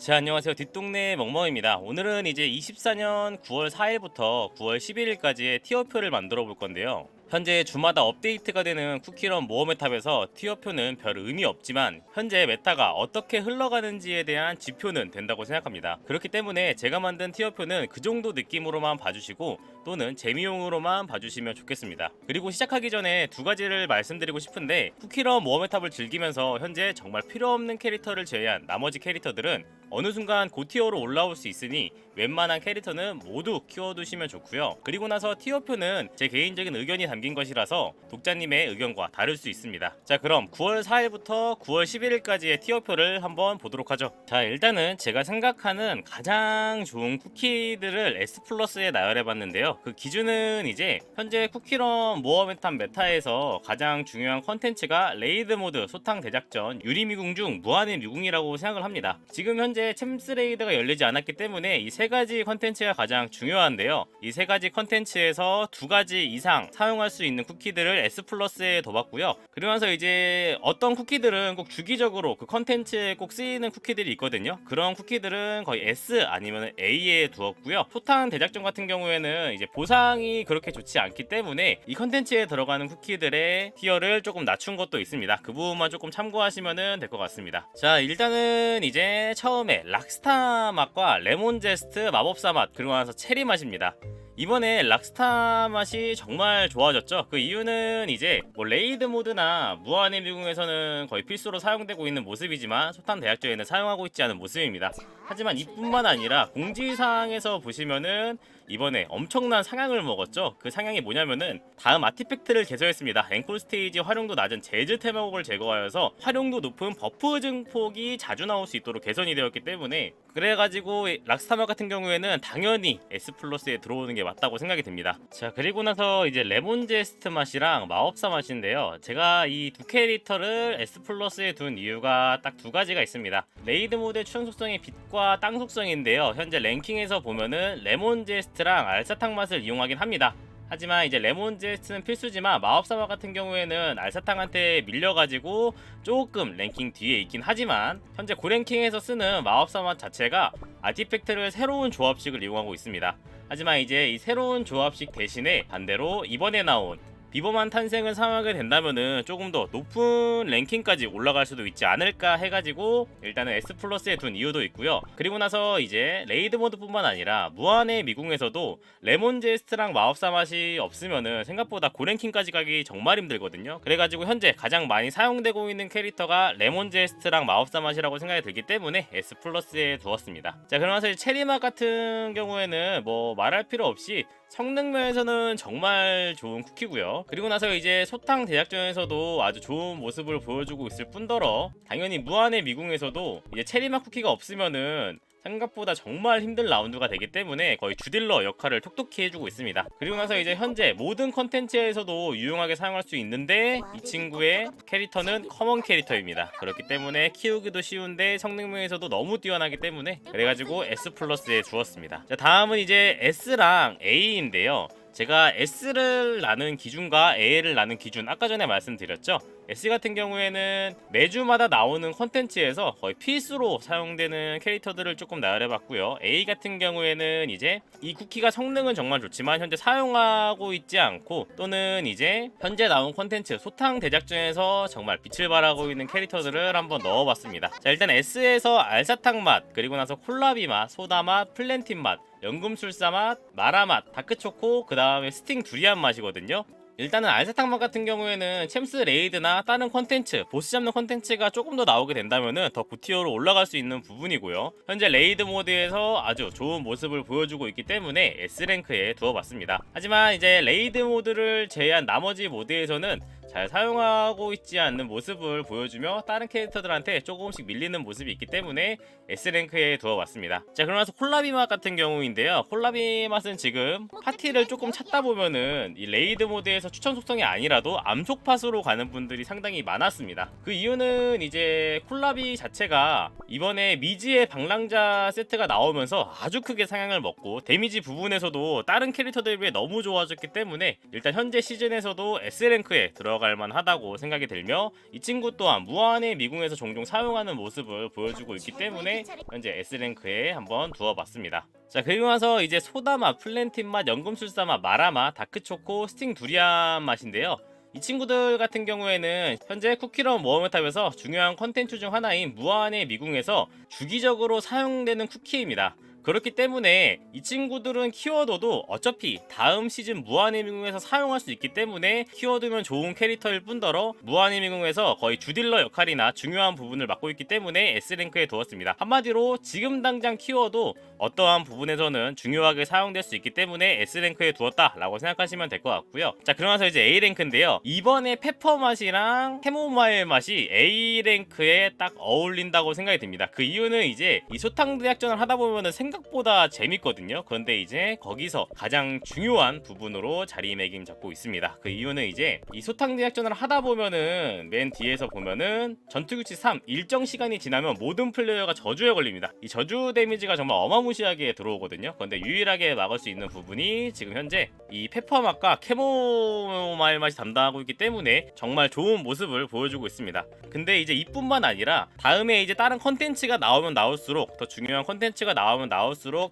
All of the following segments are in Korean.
자 안녕하세요. 뒷동네 멍멍입니다. 오늘은 이제 24년 9월 4일부터 9월 11일까지의 티어표를 만들어 볼 건데요. 현재 주마다 업데이트가 되는 쿠키런 모험의 탑에서 티어표는 별 의미 없지만 현재 메타가 어떻게 흘러가는지에 대한 지표는 된다고 생각합니다. 그렇기 때문에 제가 만든 티어표는 그 정도 느낌으로만 봐주시고 또는 재미용으로만 봐주시면 좋겠습니다. 그리고 시작하기 전에 두 가지를 말씀드리고 싶은데 쿠키런 모험의 탑을 즐기면서 현재 정말 필요 없는 캐릭터를 제외한 나머지 캐릭터들은 어느 순간 고티어로 올라올 수 있으니 웬만한 캐릭터는 모두 키워두시면 좋고요. 그리고 나서 티어표는 제 개인적인 의견이 담긴 것이라서 독자님의 의견과 다를 수 있습니다. 자 그럼 9월 4일부터 9월 11일까지의 티어표를 한번 보도록 하죠. 자 일단은 제가 생각하는 가장 좋은 쿠키들을 S 플러스에 나열해봤는데요. 그 기준은 이제 현재 쿠키런 모어메탄 메타에서 가장 중요한 컨텐츠가 레이드 모드 소탕 대작전 유리미궁 중 무한의 미궁이라고 생각을 합니다. 지금 현재 챔스 레이드가 열리지 않았기 때문에 이 세 가지 컨텐츠가 가장 중요한데요. 이 세 가지 컨텐츠에서 두 가지 이상 사용할 수 있는 쿠키들을 S 플러스에 둬봤고요. 그러면서 이제 어떤 쿠키들은 꼭 주기적으로 그 컨텐츠에 꼭 쓰이는 쿠키들이 있거든요. 그런 쿠키들은 거의 S 아니면 A에 두었고요. 소탕 대작전 같은 경우에는 이제 보상이 그렇게 좋지 않기 때문에 이 컨텐츠에 들어가는 쿠키들의 티어를 조금 낮춘 것도 있습니다. 그 부분만 조금 참고하시면 될 것 같습니다. 자 일단은 이제 처음에 락스타 맛과 레몬 제스트 마법사 맛 그리고 나서 체리 맛입니다. 이번에 락스타 맛이 정말 좋아졌죠. 그 이유는 이제 뭐 레이드 모드나 무한의 미궁에서는 거의 필수로 사용되고 있는 모습이지만 소탄 대학전에는 사용하고 있지 않은 모습입니다. 하지만 이뿐만 아니라 공지사항에서 보시면은 이번에 엄청난 상향을 먹었죠. 그 상향이 뭐냐면은 다음 아티팩트를 개설했습니다. 앵콜 스테이지 활용도 낮은 재즈 테마곡을 제거하여서 활용도 높은 버프 증폭이 자주 나올 수 있도록 개선이 되었기 때문에 그래가지고 락스타마 같은 경우에는 당연히 S 플러스에 들어오는 게 맞다고 생각이 듭니다. 자 그리고 나서 이제 레몬 제스트 맛이랑 마법사 맛인데요. 제가 이 두 캐릭터를 S 플러스에 둔 이유가 딱 두 가지가 있습니다. 레이드 모드의 추천 속성이 빛과 땅 속성인데요. 현재 랭킹에서 보면은 레몬 제스트랑 알사탕 맛을 이용하긴 합니다. 하지만 이제 레몬 제스트는 필수지만 마법사마 같은 경우에는 알사탕한테 밀려가지고 조금 랭킹 뒤에 있긴 하지만 현재 고랭킹에서 쓰는 마법사마 자체가 아티팩트를 새로운 조합식을 이용하고 있습니다. 하지만 이제 이 새로운 조합식 대신에 반대로 이번에 나온 비범한 탄생을 사용하게 된다면은 조금 더 높은 랭킹까지 올라갈 수도 있지 않을까 해가지고 일단은 S 플러스에 둔 이유도 있고요. 그리고 나서 이제 레이드 모드뿐만 아니라 무한의 미궁에서도 레몬 제스트랑 마법사 맛이 없으면은 생각보다 고랭킹까지 가기 정말 힘들거든요. 그래가지고 현재 가장 많이 사용되고 있는 캐릭터가 레몬 제스트랑 마법사 맛이라고 생각이 들기 때문에 S 플러스에 두었습니다. 자 그러면서 체리맛 같은 경우에는 뭐 말할 필요 없이 성능 면에서는 정말 좋은 쿠키고요. 그리고 나서 이제 소탕 대작전에서도 아주 좋은 모습을 보여주고 있을 뿐더러 당연히 무한의 미궁에서도 이제 체리맛 쿠키가 없으면은 생각보다 정말 힘든 라운드가 되기 때문에 거의 주딜러 역할을 톡톡히 해주고 있습니다. 그리고 나서 이제 현재 모든 컨텐츠에서도 유용하게 사용할 수 있는데 이 친구의 캐릭터는 커먼 캐릭터입니다. 그렇기 때문에 키우기도 쉬운데 성능면에서도 너무 뛰어나기 때문에 그래가지고 S 플러스에 주었습니다. 자 다음은 이제 S랑 A인데요. 제가 S를 나눈 기준과 A를 나눈 기준 아까 전에 말씀드렸죠. S 같은 경우에는 매주마다 나오는 콘텐츠에서 거의 필수로 사용되는 캐릭터들을 조금 나열해봤고요. A 같은 경우에는 이제 이 쿠키가 성능은 정말 좋지만 현재 사용하고 있지 않고 또는 이제 현재 나온 콘텐츠 소탕 대작전에서 정말 빛을 발하고 있는 캐릭터들을 한번 넣어봤습니다. 자 일단 S에서 알사탕 맛 그리고 나서 콜라비 맛, 소다 맛, 플랜틴 맛 연금술사 맛, 마라 맛, 다크초코, 그 다음에 스팅 두리안 맛이거든요. 일단은 알사탕 맛 같은 경우에는 챔스 레이드나 다른 컨텐츠, 보스 잡는 컨텐츠가 조금 더 나오게 된다면은 더 고티어로 올라갈 수 있는 부분이고요. 현재 레이드 모드에서 아주 좋은 모습을 보여주고 있기 때문에 S랭크에 두어봤습니다. 하지만 이제 레이드 모드를 제외한 나머지 모드에서는 잘 사용하고 있지 않는 모습을 보여주며 다른 캐릭터들한테 조금씩 밀리는 모습이 있기 때문에 S랭크에 두어봤습니다. 자 그러면서 콜라비 맛 같은 경우인데요. 콜라비 맛은 지금 파티를 조금 찾다 보면은 이 레이드 모드에서 추천 속성이 아니라도 암속 팟으로 가는 분들이 상당히 많았습니다. 그 이유는 이제 콜라비 자체가 이번에 미지의 방랑자 세트가 나오면서 아주 크게 상향을 먹고 데미지 부분에서도 다른 캐릭터들 비해 너무 좋아졌기 때문에 일단 현재 시즌에서도 S랭크에 들어갈 만하다고 생각이 들며 이 친구 또한 무한의 미궁에서 종종 사용하는 모습을 보여주고 있기 때문에 현재 S랭크에 한번 두어봤습니다. 자 그리고 나서 이제 소다맛, 플랜틴 맛, 연금술사 맛, 마라맛, 다크초코, 스팅 두리안 맛인데요. 이 친구들 같은 경우에는 현재 쿠키런 모어메탑에서 중요한 컨텐츠 중 하나인 무한의 미궁에서 주기적으로 사용되는 쿠키입니다. 그렇기 때문에 이 친구들은 키워드도 어차피 다음 시즌 무한의 미궁에서 사용할 수 있기 때문에 키워드면 좋은 캐릭터일 뿐더러 무한의 미궁에서 거의 주딜러 역할이나 중요한 부분을 맡고 있기 때문에 S랭크에 두었습니다. 한마디로 지금 당장 키워도 어떠한 부분에서는 중요하게 사용될 수 있기 때문에 S랭크에 두었다라고 생각하시면 될 것 같고요. 자 그러면서 이제 A랭크인데요. 이번에 페퍼 맛이랑 캐모마일 맛이 A랭크에 딱 어울린다고 생각이 듭니다. 그 이유는 이제 이 소탕 대학전을 하다 보면은 생 각보다 재밌거든요. 그런데 이제 거기서 가장 중요한 부분으로 자리매김 잡고 있습니다. 그 이유는 이제 이 소탕 대학전을 하다 보면은 맨 뒤에서 보면은 전투규칙 3 일정 시간이 지나면 모든 플레이어가 저주에 걸립니다. 이 저주 데미지가 정말 어마무시하게 들어오거든요. 그런데 유일하게 막을 수 있는 부분이 지금 현재 이 페퍼 맛과 캐모마일 맛이 담당하고 있기 때문에 정말 좋은 모습을 보여주고 있습니다. 근데 이제 이뿐만 아니라 다음에 이제 다른 컨텐츠가 나오면 나올수록 더 중요한 컨텐츠가 나오면 나올수록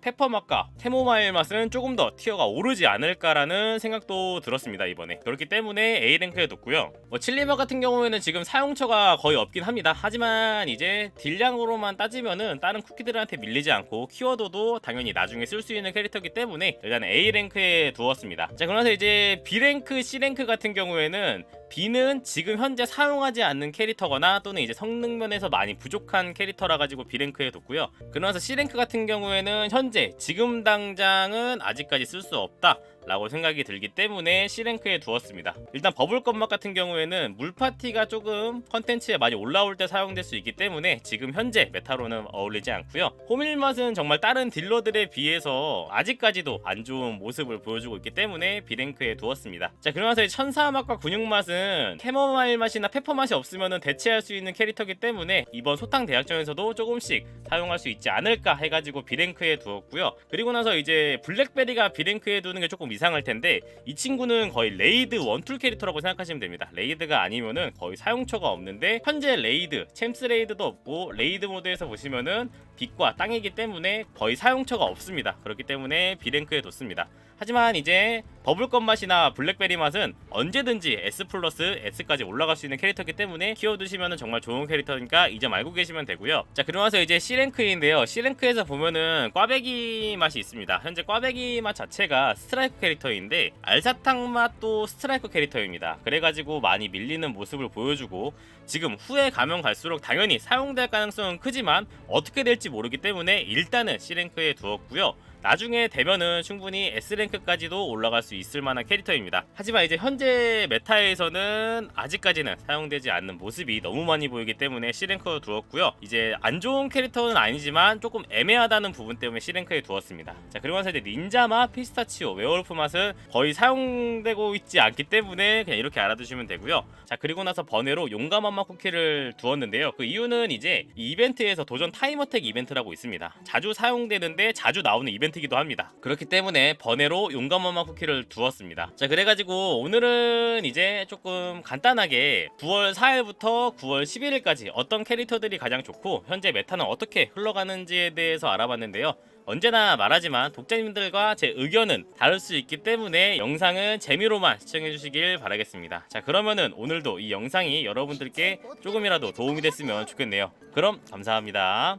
페퍼 맛과 캐모마일 맛은 조금 더 티어가 오르지 않을까라는 생각도 들었습니다 이번에 그렇기 때문에 A 랭크에 뒀고요. 뭐 칠리버 같은 경우에는 지금 사용처가 거의 없긴 합니다. 하지만 이제 딜량으로만 따지면은 다른 쿠키들한테 밀리지 않고 키워드도 당연히 나중에 쓸 수 있는 캐릭터이기 때문에 일단 A 랭크에 두었습니다. 자 그러면서 이제 B 랭크, C 랭크 같은 경우에는 B는 지금 현재 사용하지 않는 캐릭터거나 또는 이제 성능 면에서 많이 부족한 캐릭터라 가지고 B 랭크에 뒀고요. 그러면서 C 랭크 같은 경우에 는 현재 지금 당장은 아직까지 쓸 수 없다. 라고 생각이 들기 때문에 C랭크에 두었습니다. 일단 버블 건맛 같은 경우에는 물파티가 조금 컨텐츠에 많이 올라올 때 사용될 수 있기 때문에 지금 현재 메타로는 어울리지 않고요. 호밀 맛은 정말 다른 딜러들에 비해서 아직까지도 안 좋은 모습을 보여주고 있기 때문에 B랭크에 두었습니다. 자 그러면서 이 천사 맛과 근육 맛은 캐머마일 맛이나 페퍼 맛이 없으면 대체할 수 있는 캐릭터이기 때문에 이번 소탕 대학전에서도 조금씩 사용할 수 있지 않을까 해가지고 B랭크에 두었고요. 그리고 나서 이제 블랙베리가 B랭크에 두는 게 조금 이상할 텐데 이 친구는 거의 레이드 원툴 캐릭터라고 생각하시면 됩니다. 레이드가 아니면은 거의 사용처가 없는데 현재 레이드, 챔스 레이드도 없고 레이드 모드에서 보시면은 빛과 땅이기 때문에 거의 사용처가 없습니다. 그렇기 때문에 B랭크에 뒀습니다. 하지만 이제 버블건 맛이나 블랙베리 맛은 언제든지 S 플러스 S까지 올라갈 수 있는 캐릭터이기 때문에 키워두시면 정말 좋은 캐릭터니까 이 점 알고 계시면 되고요. 자 그러면서 이제 C랭크인데요. C랭크에서 보면은 꽈배기 맛이 있습니다. 현재 꽈배기 맛 자체가 스트라이크 캐릭터인데 알사탕 맛도 스트라이크 캐릭터입니다. 그래가지고 많이 밀리는 모습을 보여주고 지금 후에 가면 갈수록 당연히 사용될 가능성은 크지만 어떻게 될지 모르기 때문에 일단은 C랭크에 두었고요. 나중에 되면은 충분히 S랭크까지도 올라갈 수 있을 만한 캐릭터입니다. 하지만 이제 현재 메타에서는 아직까지는 사용되지 않는 모습이 너무 많이 보이기 때문에 C랭크에 두었고요. 이제 안 좋은 캐릭터는 아니지만 조금 애매하다는 부분 때문에 C랭크에 두었습니다. 자, 그리고 나서 이제 닌자맛, 피스타치오, 웨어울프 맛은 거의 사용되고 있지 않기 때문에 그냥 이렇게 알아두시면 되고요. 자, 그리고 나서 번외로 용감한 맛 쿠키를 두었는데요. 그 이유는 이제 이 이벤트에서 도전 타임 어택 이벤트라고 있습니다. 자주 사용되는데 자주 나오는 이벤트 이벤트기도 합니다. 그렇기 때문에 번외로 용감한맛 쿠키를 두었습니다. 자 그래가지고 오늘은 이제 조금 간단하게 9월 4일부터 9월 11일까지 어떤 캐릭터들이 가장 좋고 현재 메타는 어떻게 흘러가는지에 대해서 알아봤는데요. 언제나 말하지만 독자님들과 제 의견은 다를 수 있기 때문에 영상은 재미로만 시청해 주시길 바라겠습니다. 자 그러면은 오늘도 이 영상이 여러분들께 조금이라도 도움이 됐으면 좋겠네요. 그럼 감사합니다.